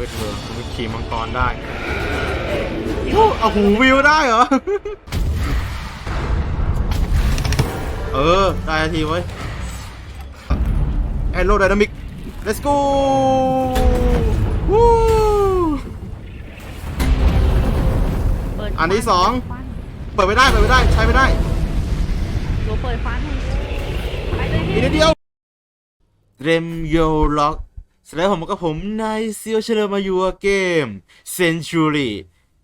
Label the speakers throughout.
Speaker 1: วทเมืองมันขี่มังกรได้โอ้เอาหูวิวได้เหรอ เออ ได้ทีเว้ยแอนโรไดนามิก let's go วู้
Speaker 2: เปิด
Speaker 1: อันที่สอง
Speaker 2: ฟัน
Speaker 1: เปิดไม่ได้ เปิดไม่ได้ ใช้ไม่ได้
Speaker 2: หนูเปิดฟันให้ไปเลย
Speaker 1: อีกนิดเดียวเรมโยล็อก สแล้วผมกับผมนายเซียวเชลมายูเกม Century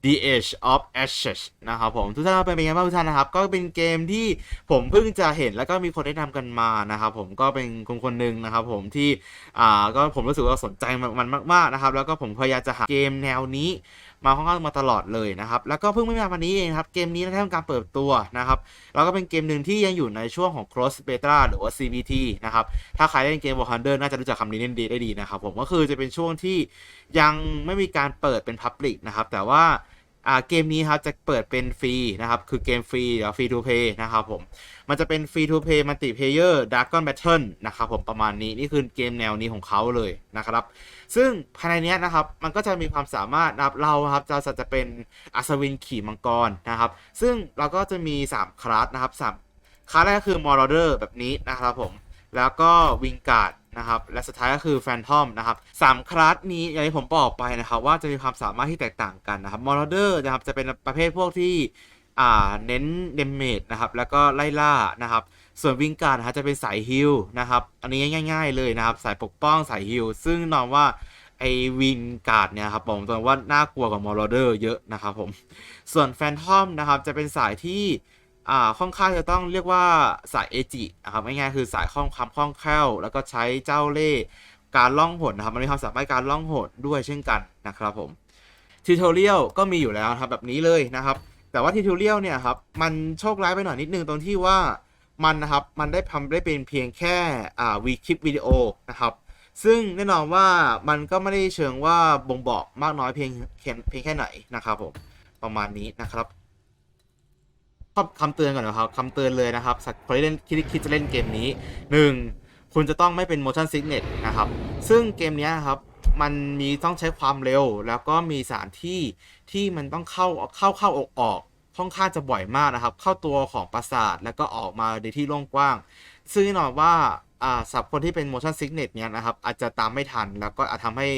Speaker 1: The Age of Ashes นะครับผม ทุกท่านเป็นยังไงบ้างทุกท่านนะครับ ก็เป็นเกมที่ผมเพิ่งจะเห็นแล้วก็มีคนแนะนำกันมานะครับผมก็เป็นคนคนหนึ่งนะครับผมที่อ่าก็ผมรู้สึกว่าสนใจมันมากๆนะครับ แล้วก็ผมพยายามจะหาเกมแนวนี้ มาค่อนข้างมาตลอดเลยนะครับ แล้วก็เพิ่งไม่มาวันนี้เองครับ เกมนี้ได้ทำการเปิดตัวนะครับ แล้วก็เป็นเกมหนึ่งที่ยังอยู่ในช่วงของ cross beta หรือว่า CBT นะครับ ถ้าใครเล่นเกม War Thunder น่าจะรู้จักคำนี้เล่นดีได้ดีนะครับผม ก็คือจะเป็นช่วงที่ยังไม่มีการเปิดเป็น Public นะครับ แต่ว่า อ่าเกมนี้ครับจะเปิดเป็นฟรีนะครับ คือเกมฟรีหรือฟรีทูเพย์นะครับผม มันจะเป็นฟรีทูเพย์มัลติเพเยอร์ดาร์กอนแบทเทิลนะครับผมประมาณนี้นี่คือเกมแนวนี้ของเขาเลยนะครับ ซึ่งภายในนี้นะครับ มันก็จะมีความสามารถนะครับเราครับจะจะเป็นอัศวินขี่มังกรนะครับ ซึ่งเราก็จะมี 3 คลาสนะครับ3คลาสแรกคือมอร์เดอร์แบบนี้นะครับผมแล้วก็วิงการ์ด นะครับและสุดท้ายก็คือแฟนทอมนะครับสามคลาสนี้อย่างที่ผมบอกไปนะครับว่าจะมีความสามารถที่แตกต่างกันนะครับมอร์เดอร์นะครับจะเป็นประเภทพวกที่อ่าเน้นเดมเมจนะครับแล้วก็ไล่ล่านะครับส่วนวิงการ์ดนะฮะจะเป็นสายฮิลนะครับอันนี้ง่าย ๆ เลยนะครับสายปกป้องสายฮิลซึ่งนอนว่าไอวิงการ์ดเนี่ยครับผมตรงว่าน่ากลัวกว่ามอร์เดอร์เยอะนะครับผมส่วนแฟนทอมนะครับจะเป็นสายที่ อ่าค่อนข้างจะต้องเรียกว่าสายเอจินะครับง่ายๆคือสายคล่องความคล่องแคล่ว แล้วก็ใช้เจ้าเล่ห์การล่องหนนะครับมันมีความสามารถการล่องหนด้วยเช่นกันนะครับผมทิวทอเรียลก็มีอยู่แล้วครับแบบนี้เลยนะครับ แต่ว่าทิวทอเรียลเนี่ยครับมันโชคร้ายไปหน่อยนิดนึงตรงที่ว่ามันนะครับมันได้ทำได้เป็นเพียงแค่อ่าวีคลิปวิดีโอนะครับซึ่งแน่นอนว่ามันก็ไม่ได้เชิงว่าบ่งบอกมากน้อยเพียงเพียงแค่ไหนนะครับผมประมาณนี้นะครับ คำคำเตือนก่อนนะครับคำเตือนเลยนะครับสักคนที่เล่นคิดจะเล่นเกมนี้ 1. คุณจะต้องไม่เป็น motion sickness นะครับ ซึ่งเกมนี้ครับมันมีต้องใช้ความเร็ว แล้วก็มีสถานที่ที่มันต้องเข้าเข้าเข้าออกออกค่อนข้างจะบ่อยมากนะครับ เข้าตัวของปราสาทแล้วก็ออกมาในที่โล่งกว้าง ซึ่งแน่นอนว่าอ่าสำหรับคนที่เป็น motion sickness เนี้ยนะครับ อาจจะตามไม่ทันแล้วก็อาจทำให้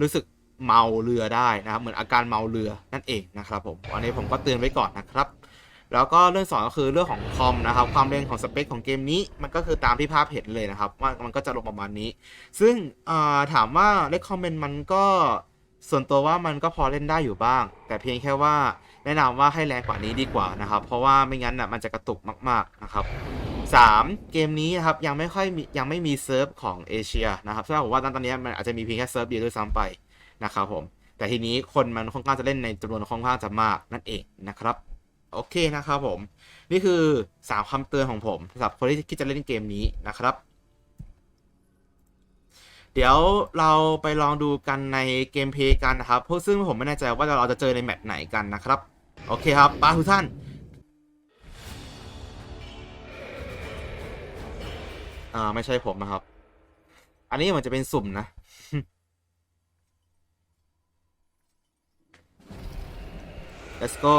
Speaker 1: รู้สึกเมาเรือได้นะครับ เหมือนอาการเมาเรือนั่นเองนะครับผมอันนี้ผมก็เตือนไว้ก่อนนะครับ แล้วก็เรื่องสองก็คือเรื่องของคอมนะครับความเร็วของสเปคของเกมนี้มันก็คือตามที่ภาพเห็นเลยนะครับว่ามันก็จะลงประมาณนี้ ซึ่งถามว่าเลคคอมเมนต์มันก็ส่วนตัวว่ามันก็พอเล่นได้อยู่บ้าง แต่เพียงแค่ว่าแนะนำว่าให้แรงกว่านี้ดีกว่านะครับ เพราะว่าไม่งั้นน่ะมันจะกระตุกมาก ๆนะครับ 3. เกมนี้นะครับยังไม่ค่อยยังไม่มีเซิร์ฟของเอเชียนะครับซึ่งผมว่าตอนนี้มันอาจจะมีเพียงแค่เซิร์ฟเดียวด้วยซ้ำไปนะครับผมแต่ทีนี้คนมันค่อนข้างจะเล่นในจำนวนค่อนข้างจะมากนั่นเองนะครับ โอเคนะครับผม นี่คือ 3คำเตือนของผมสำหรับคนที่คิดจะเล่นเกมนี้นะครับ เดี๋ยวเราไปลองดูกันในเกมเพย์กันนะครับเพราะซึ่งผมไม่แน่ใจว่าเราจะเจอในแมตช์ไหนกันนะครับ โอเคครับปาทุกท่านอ่าไม่ใช่ผมนะครับ อันนี้มันจะเป็นสุ่มนะ let's go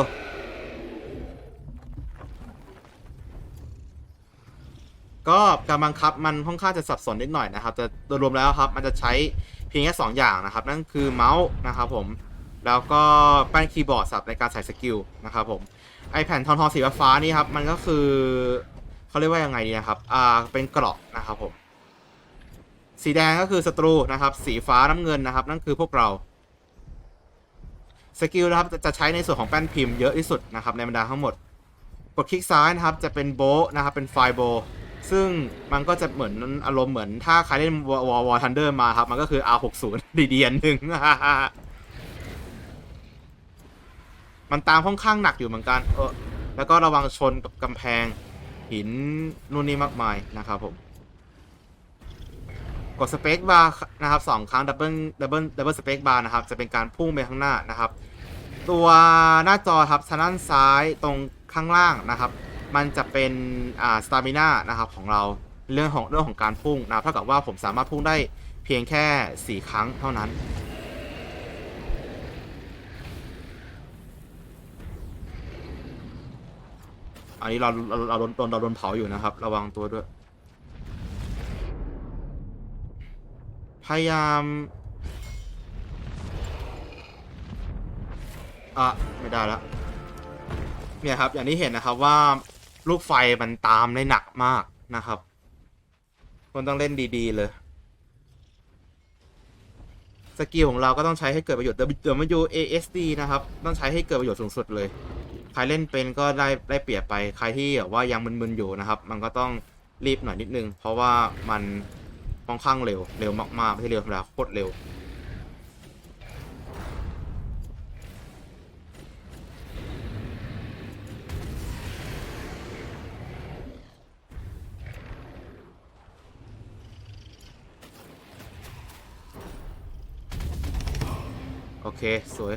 Speaker 1: ก็การบังคับมันค่อนข้างจะสับสนนิดหน่อยนะครับแต่โดยรวมแล้วครับมันจะใช้เพียงแค่2อย่างนะครับ นั่นคือเมาส์นะครับผมแล้วก็แป้นคีย์บอร์ดสับในการใส่สกิลนะครับผมไอแผ่นทองทองสีฟ้านี่ครับมันก็คือเขาเรียกว่ายังไงดีนะครับอ่าเป็นเกราะนะครับผมสีแดงก็คือศัตรูนะครับ สีฟ้าน้ำเงินนะครับ นั่นคือพวกเราสกิลนะครับจะจะใช้ในส่วนของแป้นพิมพ์เยอะที่สุดนะครับในบรรดาทั้งหมด กดคลิกซ้ายนะครับจะเป็นโบนะครับเป็นไฟโบ ซึ่งมันก็จะเหมือนอารมณ์เหมือนถ้าใครเล่นวอวอวอทันเดอร์มาครับ มันก็คือ R60 ดีเดียนหนึ่งมันตามค่อนข้างหนักอยู่เหมือนกัน เออ แล้วก็ระวังชนกับกำแพง หินนู่นนี่มากมายนะครับผม กดสเปคบาร์นะครับสองครั้งดับเบิลดับเบิลดับเบิลสเปคบาร์นะครับ จะเป็นการพุ่งไปข้างหน้านะครับ ตัวหน้าจอครับทางด้านซ้ายตรงข้างล่างนะครับ มันจะเป็นอ่าสตามิน่านะครับของเราเรื่องของเรื่องของการพุ่งนะเท่ากับว่าผมสามารถพุ่งได้เพียงแค่ 4 ครั้งเท่านั้น อันนี้เราเราเราโดนเราโดนเผาอยู่นะครับ ระวังตัวด้วย พยายามอะไม่ได้แล้วเนี่ยครับอย่างที่เห็นนะครับว่า ลูกไฟมันตามได้หนักมากนะครับคนต้องเล่นดีๆเลย สกิลของเราก็ต้องใช้ให้เกิดประโยชน์ W ASD นะครับ ต้องใช้ให้เกิดประโยชน์สูงสุดเลย ใครเล่นเป็นก็ได้ได้เปรียบไป ใครที่แบบว่ายังมึนๆอยู่นะครับ มันก็ต้องรีบหน่อยนิดนึง เพราะว่ามันค่อนข้างเร็ว เร็วมากๆไม่ใช่เร็วธรรมดาโคตรเร็ว โอเค สวย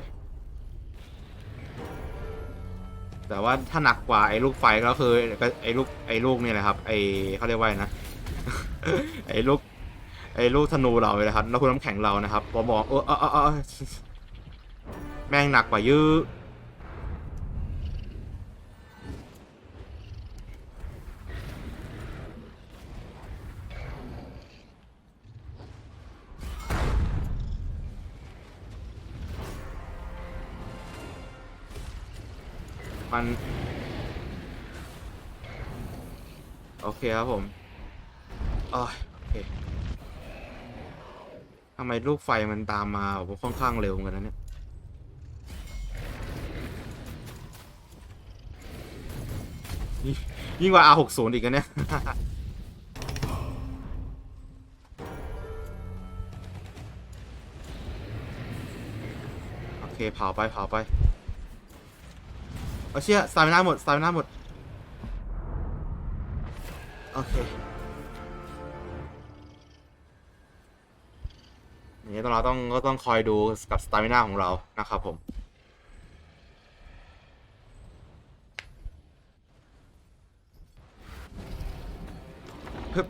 Speaker 1: แต่ว่าถ้าหนักกว่าไอ้ลูกไฟก็คือไอ้ลูกไอ้ลูกนี่แหละครับ ไอ้เขาเรียกว่าไงนะ ไอ้ลูก ไอ้ลูกธนูเราเลยนะครับแล้วคุณน้ำแข็งเรานะครับพอบอกเออเออเออเออแม่งหนักกว่าเยอะ มัน โอเคครับผมอ๋อโอเคทำไมลูกไฟมันตามมาผมค่อนข้างเร็วเหมือนกันนะเนี่ยยิ่งยิ่งกว่า R60 อีกนะเนี่ยโอเคเผาไปเผาไป เอาเชี่ยสตายหน้าหมดสตายหน้าหมด โอเคอย่างนี้ต้องเราต้องก็ต้องคอยดูกับสตามิน่าของเรานะครับผมฮึบ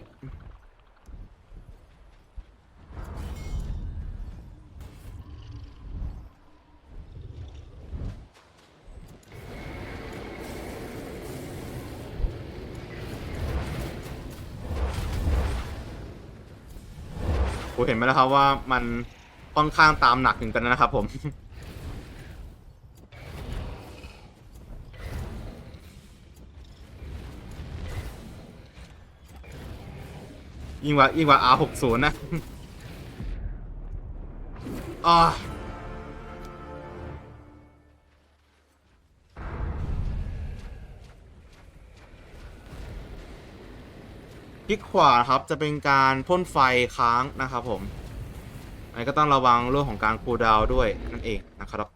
Speaker 1: ผมเห็นไหมแล้วครับว่ามันค่อนข้างตามหนักถึงกันนะครับผม ยิ่งกว่ายิ่งกว่า R60 นะอ่า คลิกขวาครับจะเป็นการพ่นไฟค้างนะครับผมอันนี้ก็ต้องระวังเรื่องของการคูลดาวด้วยนั่นเองนะครับ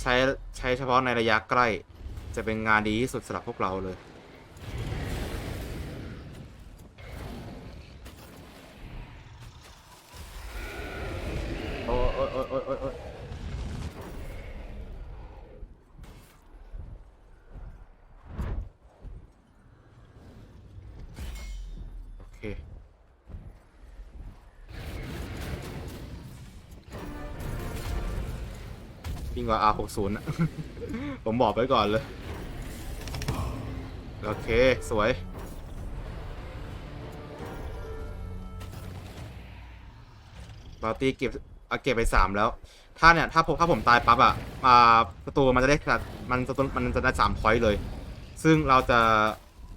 Speaker 1: ใช้ใช้เฉพาะในระยะใกล้ จะเป็นงานดีที่สุดสำหรับพวกเราเลยโอ้ยโอ้ยโอ้ยโอ้ย กว่า R60 นะผมบอกไว้ก่อนเลย โอเค สวย บาร์ตี้เก็บเอาเก็บไปสามแล้ว ถ้าเนี่ย ถ้าผมถ้าผมตายปั๊บอะอ่าประตูมันจะได้ขนาดมันจะมันจะได้สามพอยต์เลย ซึ่งเราจะ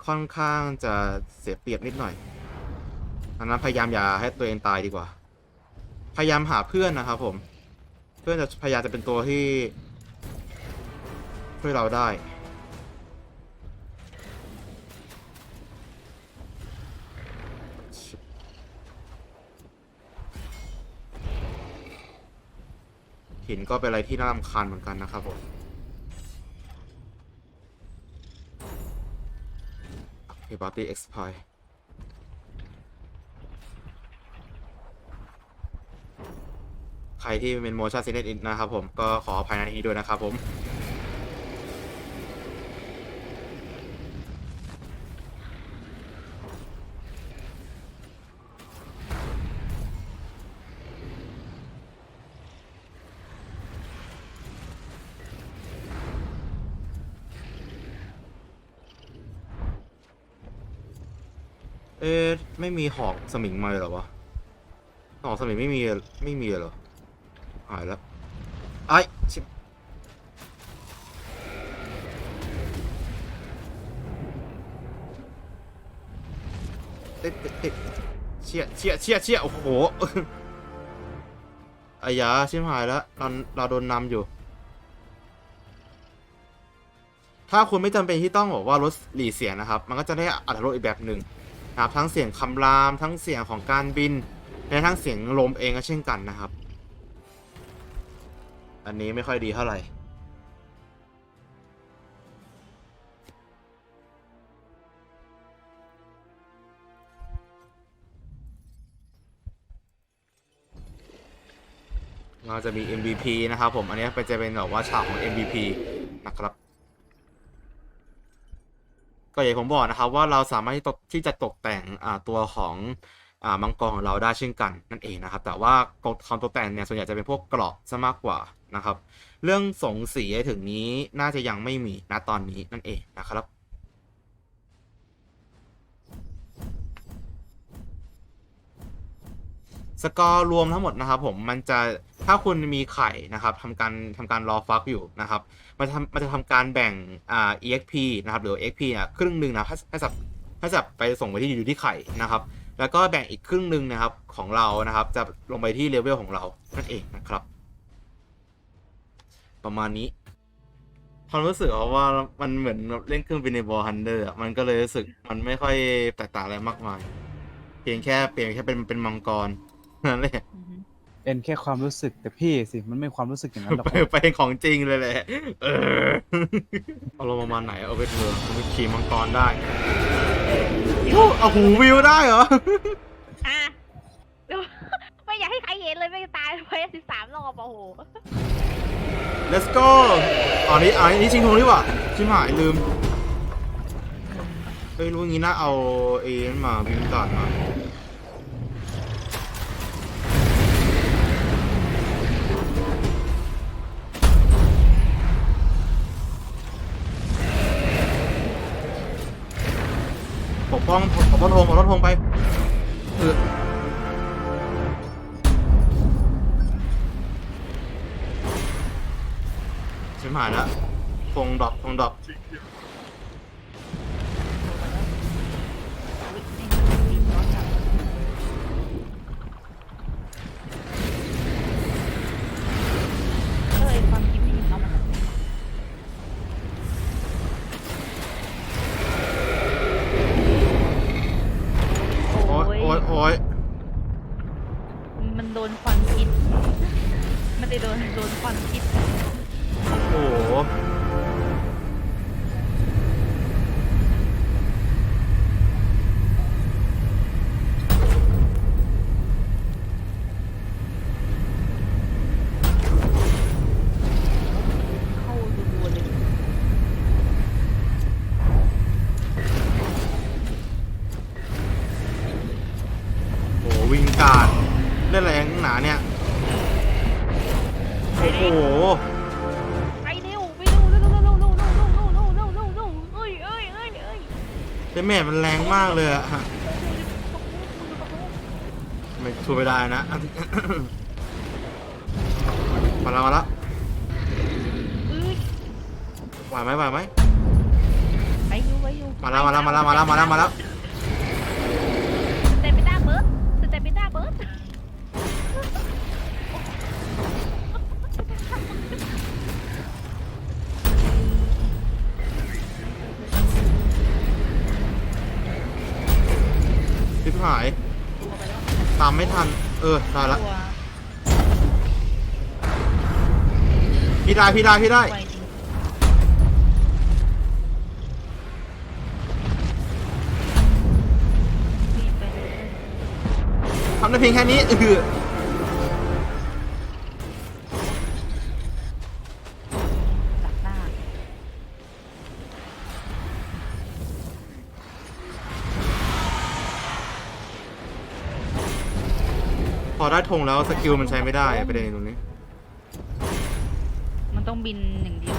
Speaker 1: ค่อนข้างจะเสียเปรียบนิดหน่อยดังนั้นพยายามอย่าให้ตัวเองตายดีกว่า พยายามหาเพื่อนนะครับผม เพื่อนจะพยายามจะเป็นตัวที่ช่วยเราได้หินก็เป็นอะไรที่น่ารำคาญเหมือนกันนะครับผมโอเคบอตี้เอ็กซ์พอย ใครที่เป็นโมชั่นซีเนตอินนะครับผมก็ขออภัยในที่นี้ด้วยนะครับผมเอ๊ะไม่มีหอกสมิงมาเลยหรอวะหอกสมิงไม่มีไม่มีเหรอ หายแล้วไอ้ชิบติดติดติดเชี่ยเชี่ยเชี่ยเชี่ยโอ้โหอายาชิมหายแล้วเราเราโดนนำอยู่ ถ้าคุณไม่จำเป็นที่ต้องบอกว่าลดหลีเสียงนะครับ มันก็จะได้อัตรสอีกแบบหนึ่งนะครับทั้งเสียงคำรามทั้งเสียงของการบินและทั้งเสียงลมเองก็เช่นกันนะครับ อันนี้ไม่ค่อยดีเท่าไหร่ เราจะมี MVP นะครับผม อันนี้เป็นจะเป็นแบบว่าฉากของ MVP นะครับ ก็อย่างที่ผมบอกนะครับว่าเราสามารถที่จะตกแต่งตัวของ มังกรของเราได้เช่นกันนั่นเองนะครับ แต่ว่ากฎความตกแต่งเนี่ยส่วนใหญ่จะเป็นพวกเกราะซะมากกว่านะครับ เรื่องสงสีถึงนี้น่าจะยังไม่มีณตอนนี้นั่นเองนะครับสกอร์รวมทั้งหมดนะครับผมมันจะถ้าคุณมีไข่นะครับทำการทำการรอฟักอยู่นะครับมันทำมันจะทำการแบ่งอ่า exp นะครับหรือ exp อะครึ่งหนึ่งนะให้สับให้สับไปส่งไปที่อยู่ที่ไข่นะครับ แล้วก็แบ่งอีกครึ่งหนึ่งนะครับของเรานะครับ จะลงไปที่เลเวลของเรานั่นเองนะครับ ประมาณนี้ความรู้สึกว่ามันเหมือนเล่นเครื่องบินในบอลฮันเดอร์มันก็เลยรู้สึกมันไม่ค่อยแตกต่างอะไรมากมาย เพียงแค่เปลี่ยนแค่เป็นเป็นมังกรนั่นแหละ
Speaker 2: อือฮึ
Speaker 3: เป็นแค่ความรู้สึกแต่พี่สิมันไม่ความรู้สึกอย่างนั้นหรอก
Speaker 1: ไปไปของจริงเลยแหละเออเอาลงประมาณไหนเอาไปเถอะมันขี่มังกรได้โอ้ เอาหูวิวได้เหรอ
Speaker 2: อะเดี๋ยวไม่อยากให้ใครเห็นเลยไม่งตายไปสิบสามรอบโอ้โห
Speaker 1: let's go อ๋อนี้อ๋อนี้ชิงทงดีกว่าชิมหายลืมเฮ้ยรู้งี้นะเอาเอ็นมาบินการ์ดมา ปกป้องปกป้องธงปกป้องธงไปเออชิมหายแล้วทงดรอปทงดรอป
Speaker 2: หไปเร็วไปเร็วเร็วเร็วเร็วเร็วเร็วเร็วเร็วเร็วเร็วเร็วเร็วเอ้ยเอ้ยเอ้ยเอ้ย
Speaker 1: เดเมจมันแรงมากเลยอะฮะไม่ช่วยไม่ได้นะ มาแล้วมาแล้ว
Speaker 2: เอ้ย
Speaker 1: ไหวไหมไหวไหม
Speaker 2: ไปอยู่ไปอยู่
Speaker 1: มาแล้วมาแล้วมาแล้วมาแล้วมาแล้วมาแล้ว หาย ตามไม่ทัน เออได้ละ
Speaker 2: ตัว
Speaker 1: พี่ได้พี่ได้พี่ได้
Speaker 2: ไวจริงรีบไปเลย
Speaker 1: ทำได้เพียงแค่นี้เออ ได้ธงแล้วสกิลมันใช้ไม่ได้ประเด็นตรงนี้
Speaker 2: มันต้องบินอย่างเดียว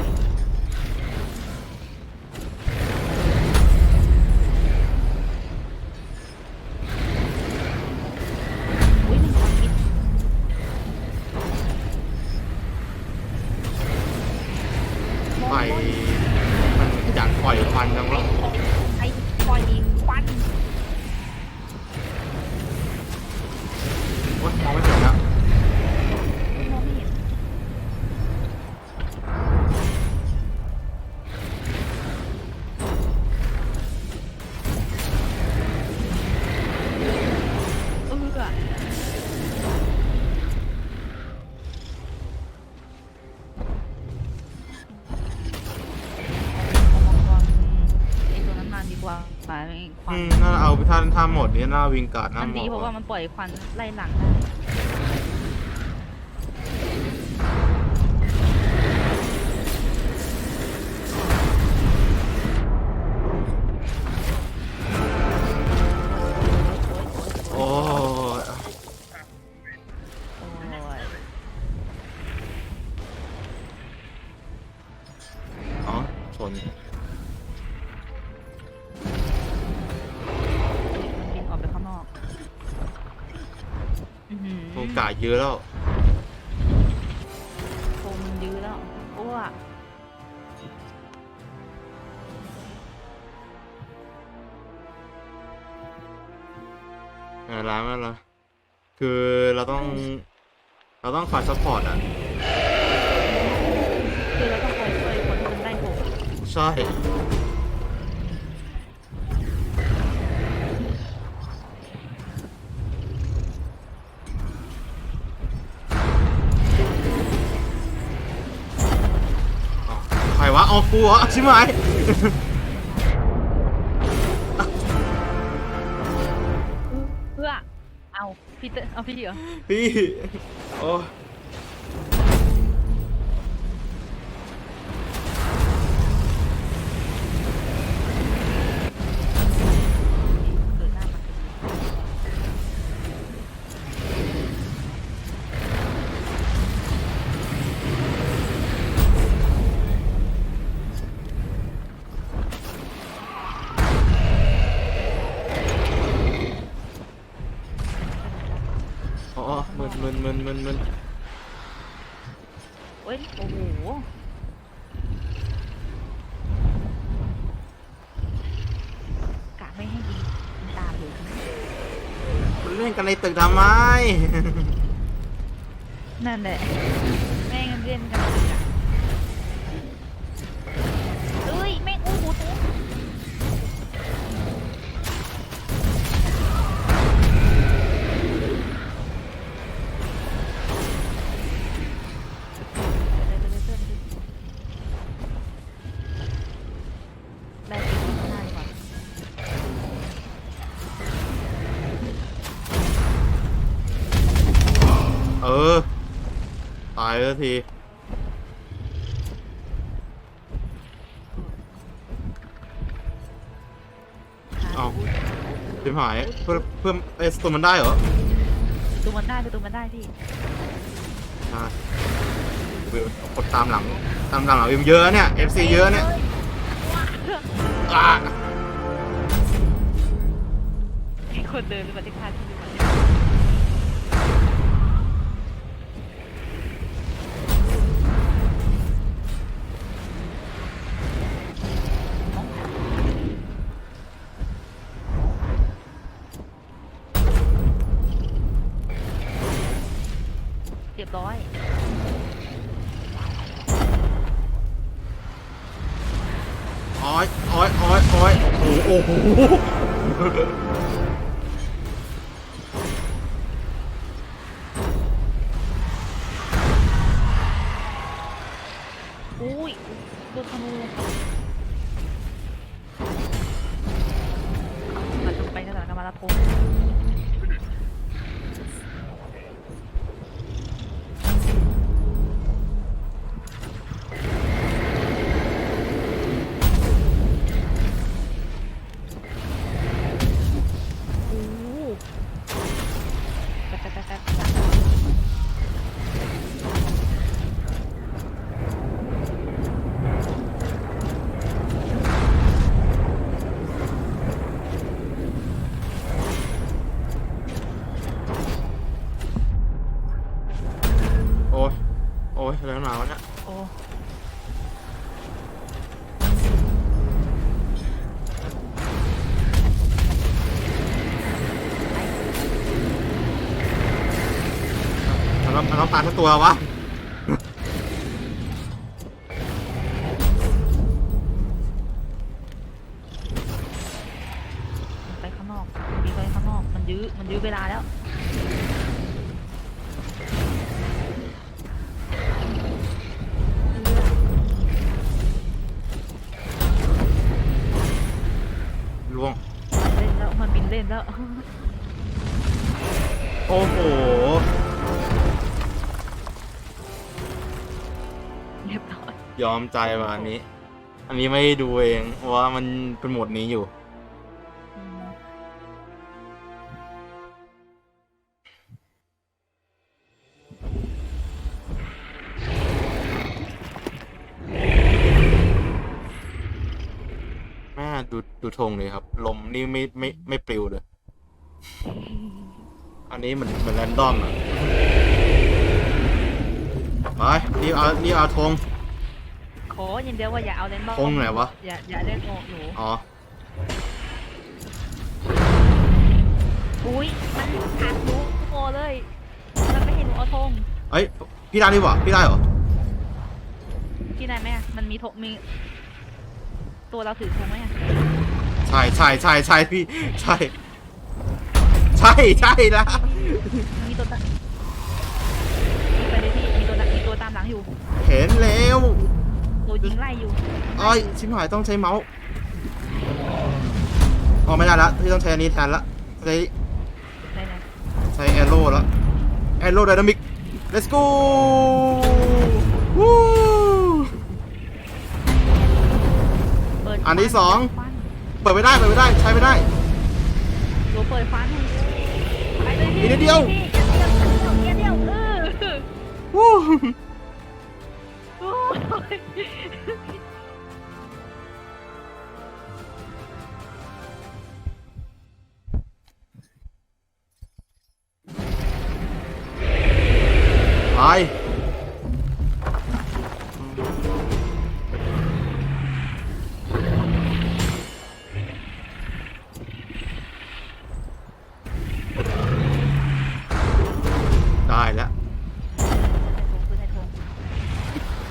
Speaker 1: หมดนี้หน้าวิงการ์ดหน้า
Speaker 2: มัน
Speaker 1: หม
Speaker 2: ดี
Speaker 1: ด
Speaker 2: เพราะว่ามันปล่อยควันไล่หลังได้
Speaker 1: ย
Speaker 2: อะ
Speaker 1: แล้ว
Speaker 2: โคมมันยื้อแล้วอ้วก
Speaker 1: เออร้านมันละคือเราต้อง เราต้องคอยซัพพอร์ตอะ
Speaker 2: คือเราต้องคอยช่วยคนที่มันไล่โหม
Speaker 1: ใช่ ใครวะเอากูเหรอใช่ไหม
Speaker 2: เพื่อเอาพี่เตเอาพี่เหรอ
Speaker 1: พี่ โอ้
Speaker 2: มึน
Speaker 1: มึนมึนมึน
Speaker 2: เว้ยโอ้โหกะไม่ให้ยิงมันตามอยู่
Speaker 1: มันเล่นกันในตึกทำไม
Speaker 2: นั่นแหละา
Speaker 1: ยแล้วที เอาพิมหายเพื่อเพื่อเอสตัวมันได้เหรอ
Speaker 2: ตัวมันได้ตัวมันได้พี่
Speaker 1: ใช่วิวกดตามหลัง ตามหลังเราเยอะเนี่ย FC เยอะเนี่ยอะ
Speaker 2: มีคนเดินหรือเปล่าที่พลาด อย
Speaker 1: อ้อยอ้อยอ้อยอ้อยโอ้โห อ้
Speaker 2: ยอะ
Speaker 1: ไรหนาวะเนี่ย
Speaker 2: โอ้
Speaker 1: มันต้องมันต้องตายทั้งตัววะ
Speaker 2: อยยอม
Speaker 1: ใจว่ะอันนี้ อันนี้ไม่ดูเองว่ามันเป็นโหมดนี้อยู่ แม่ดูดูธงเลยครับ ลมนี่ไม่ไม่ไม่ปลิวเลย อันนี้เหมือนเหมือนแรนดอมอะไปรีบเอารีบเอาธง
Speaker 2: ขออย่างเดียวว่าอย่าเอาเลนส์บอล
Speaker 1: คงไหนวะ
Speaker 2: อย่าอย่าเล่นโง่หนู
Speaker 1: อ๋อ
Speaker 2: อุ้ยมันอัดหนูโง่เลย มันไม่เห็นหนูเอาธง
Speaker 1: เอ้ย พี่ได้ดีกว่าพี่ได้เหรอ
Speaker 2: ที่ไหนไหมอะมันมีธงมี ตัวเราถือธงไหมอะ
Speaker 1: ใช่ใช่ใช่ใช่พี่ ใช่ ใช่ใช่ละ
Speaker 2: มีตัวตามไปเลยพี่มีตัวตามมีตัวตามหลังอยู่
Speaker 1: เห็นแล้ว
Speaker 2: ตัว ยิงไล่อยู่
Speaker 1: อ้อยชิบหายต้องใช้เมาส์อ๋อไม่ได้ละพี่ต้องใช้อันนี้แทนละใช้
Speaker 2: ไหนไหน
Speaker 1: ใช้แอโร่แล้วแอโร่ไดนามิก let's go วู้
Speaker 2: เปิด
Speaker 1: อันที่สอง
Speaker 2: ฟัน
Speaker 1: เปิดไม่ได้เปิดไม่ได้ใช้ไม่ได้
Speaker 2: ตัวเปิดฟันให้ไปเลยพี่
Speaker 1: อีกนิดเดียว
Speaker 2: พี่อย่าเดียวอย่าเดียวเออ
Speaker 1: วู้
Speaker 2: โอ้ย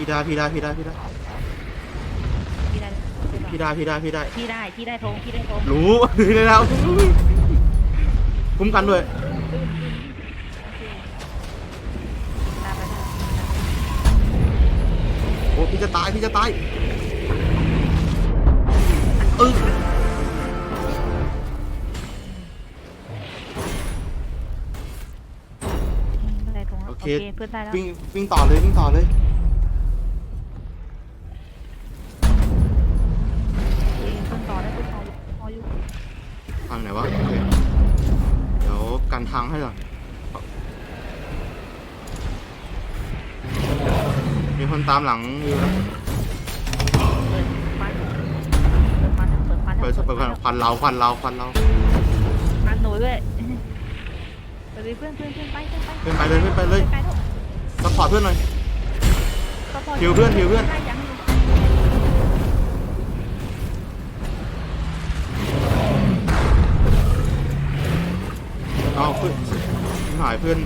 Speaker 1: พี่ได้พี่ได้พี่ได้พี่ได้
Speaker 2: พี่ได้
Speaker 1: พี่ได้พี่ได้พี่ได้
Speaker 2: พี่ได้พี่ได้ทงพี่ได้ทง
Speaker 1: รู้พี่ได้แล้วคุ้มกันด้วย
Speaker 2: โอเคตามไปได้
Speaker 1: โอ้พี่จะตายพี่จะตายเออ
Speaker 2: ได้ทงแล้ว
Speaker 1: โอ
Speaker 2: โอ
Speaker 1: เค
Speaker 2: เคเพื่อนได้แล้ว
Speaker 1: วิ่งวิ่งต่อเลยวิ่งต่อเลยามหลังอยู่นะ
Speaker 2: เปิดฟันเปิดฟันเปิดฟัน
Speaker 1: เปิดเปิดควันเราควันเราควันเรา
Speaker 2: ฟันหนูด้วยไปเลยเพื่อนเพื่อนเพื่อนไปเพื่อนไป
Speaker 1: เพื่อนไปเลยเพื่อนไปเลย
Speaker 2: ไปแล้ว
Speaker 1: ซัพพอร์ตเพื่อนหน่อย
Speaker 2: ก็พอ
Speaker 1: หิวเพื่อนหิวเพื่อน
Speaker 2: ได้ยังอยู่
Speaker 1: เอาเพื่อนหายเพื่อน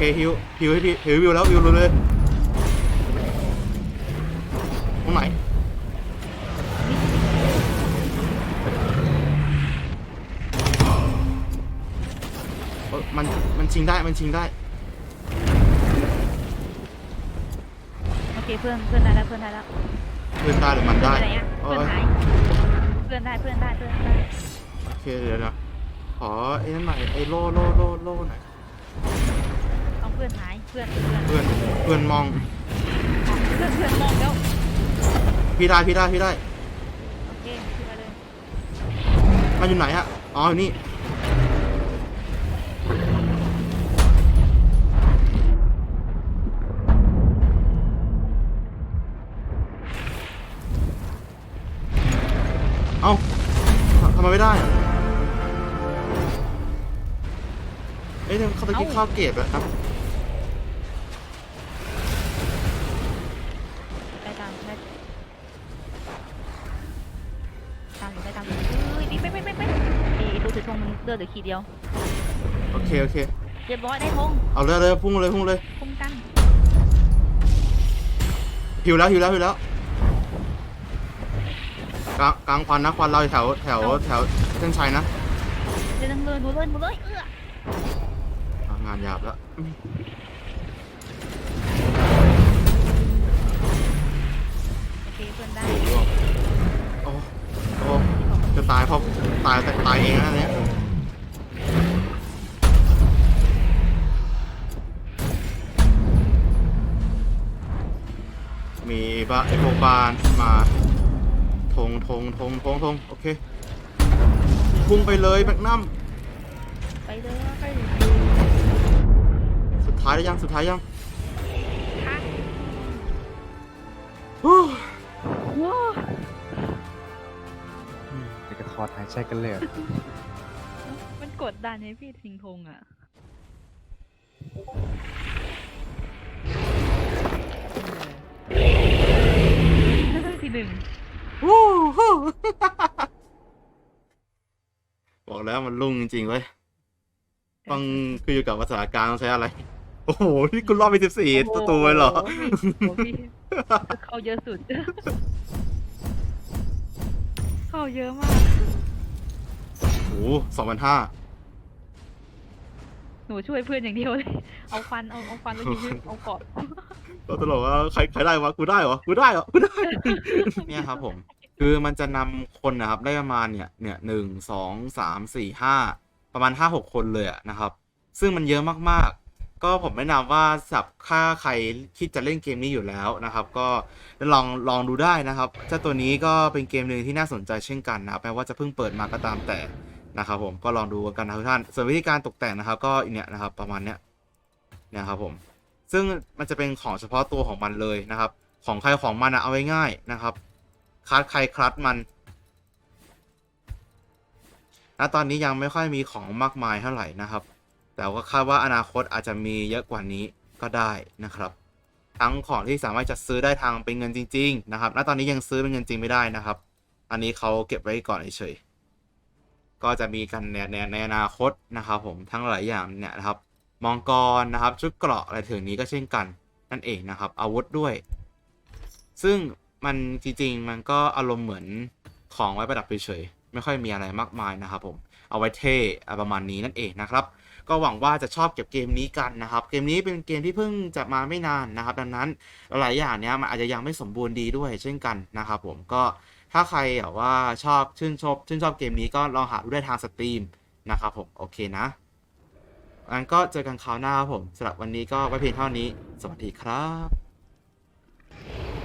Speaker 2: เค
Speaker 1: ฮิวฮิวให้พี่ฮิววิวแล้ววิวรู้เลยตรงไหนเอ้ยมันมันชิงได้มันชิงได้
Speaker 2: โอเคเพื่อนเพื่อนได้แล้วเพื่อนได้แล้ว
Speaker 1: เพื่อนได้หรือมันได้
Speaker 2: เพื่อนไหนอะ
Speaker 1: เอ
Speaker 2: เพื่อน
Speaker 1: อ
Speaker 2: หายเพื่อนได้เพื่อนได้เพื่อนได้
Speaker 1: โอเคเดี๋ยวนะขอไอ้นั่นหน่อยไอ้โล่โล่โล่โล่หน่อย
Speaker 2: เอาเพื่อนหายเพื่อนเพื่อน
Speaker 1: เพื่อนเพื่อนมอง
Speaker 2: เพื่อนเพื่อนมองแล้ว
Speaker 1: พี่ได้พี่ได้พี่ได้
Speaker 2: โอเคขึ้นมาเลย
Speaker 1: มันอยู่ไหนฮะอ๋ออยู่นี่เอ้าทำทำไมไม่ได้อะเอ้ยเนี่ยเขาตะกี้
Speaker 2: เอ้า
Speaker 1: เข้าเกตแล้วครับ
Speaker 2: มันเลือดเหลือขีดเดียว
Speaker 1: โอเค โอเค
Speaker 2: เรียบร้อยได้ธง
Speaker 1: เอาเลยเลยพุ่งเลยพุ่งเลย
Speaker 2: คุ้มกัน
Speaker 1: หิวแล้วหิวแล้วหิวแล้วกลางกลางควันนะควันเราอยู่แถวแถวแถวเส้นชัยนะ
Speaker 2: เดินเลยดูเลยดูเลยเอื้อ
Speaker 1: อะงานหยาบแล้ว
Speaker 2: โอเคเพื่อนได้
Speaker 1: โอ้โอ้จะตายเพราะตายแต่ตายเองนะเนี่ย บ้าไอพวกบ้านมาทงทงทงทงทงโอเคพุ่งไปเลยแมกนัม
Speaker 2: ไปเลยไปเลย
Speaker 1: สุดท้ายแล้วยังสุดท้ายยัง
Speaker 2: ค่ะ
Speaker 1: ฮู้
Speaker 2: ว้าว
Speaker 3: เดี๋ยวก็ถอดหายใจกันเลยอะ
Speaker 2: มันกดดันให้พี่ทิ้งธงอะ ทีหนึ่ง
Speaker 1: ฮู้ฮู้บอกแล้วมันลุ่งจริงๆเว้ยต้องคืออยู่กับภาษาการต้องใช้อะไร โอ้โหนี่กูรอบไปสิบสี่ตัวตัวเลยเหรอ
Speaker 2: โโหพี่เข้าเยอะสุด เข้าเยอะมาก
Speaker 1: โอ้สองพันห้า
Speaker 2: หนูช่วยเพื่อนอย่างเดียวเลย เอาฟัน เอาเอาฟันแล้วยิงเอาเกาะ
Speaker 1: ตัวตลกว่าใครใครได้วะกูได้เหรอกูได้เหรอกูได้ เนี่ยครับผม คือมันจะนำคนนะครับได้ประมาณเนี่ยเนี่ยหนึ่งสองสามสี่ห้าประมาณห้าหกคนเลยอะนะครับ ซึ่งมันเยอะมากๆ ก็ผมแนะนำว่าสำหรับค่าใครคิดจะเล่นเกมนี้อยู่แล้วนะครับ ก็ลองลองดูได้นะครับ เจ้าตัวนี้ก็เป็นเกมหนึ่งที่น่าสนใจเช่นกันนะครับแม้ว่าจะเพิ่งเปิดมาก็ตามแต่ นะครับผมก็ลองดูกันนะทุกท่านส่วนวิธีการตกแต่งนะครับ ก็เนี่ยนะครับประมาณเนี้ยเนี่ยครับผมซึ่งมันจะเป็นของเฉพาะตัวของมันเลยนะครับ ของใครของมันอะเอาไว้ง่ายนะครับคลัดใครคลัดมันณตอนนี้ยังไม่ค่อยมีของมากมายเท่าไหร่นะครับ แต่ก็คาดว่าอนาคตอาจจะมีเยอะกว่านี้ก็ได้นะครับ ทั้งของที่สามารถจะซื้อได้ทางเป็นเงินจริง ๆ นะครับ ณตอนนี้ยังซื้อเป็นเงินจริงไม่ได้นะครับ อันนี้เขาเก็บไว้ก่อนเฉยๆ ก็จะมีกันในในอนาคตนะครับผมทั้งหลายอย่างเนี่ยนะครับมองกรนะครับชุดเกราะอะไรถึงนี้ก็เช่นกันนั่นเองนะครับ อาวุธด้วย ซึ่งมันจริงๆมันก็อารมณ์เหมือนของไว้ประดับเฉยๆไม่ค่อยมีอะไรมากมายนะครับผมเอาไว้เท่ประมาณนี้นั่นเองนะครับ ก็หวังว่าจะชอบเก็บเกมนี้กันนะครับ เกมนี้เป็นเกมที่เพิ่งจะมาไม่นานนะครับ ดังนั้นหลายอย่างเนี้ยมันอาจจะยังไม่สมบูรณ์ดีด้วยเช่นกันนะครับ ผมก็ ถ้าใครแบบว่าชอบชื่นชอบชื่นชอบเกมนี้ก็ลองหาดูได้ทางสตรีมนะครับผม โอเคนะงั้นก็เจอกันคราวหน้าครับผมสำหรับวันนี้ก็ไว้เพียงเท่านี้ สวัสดีครับ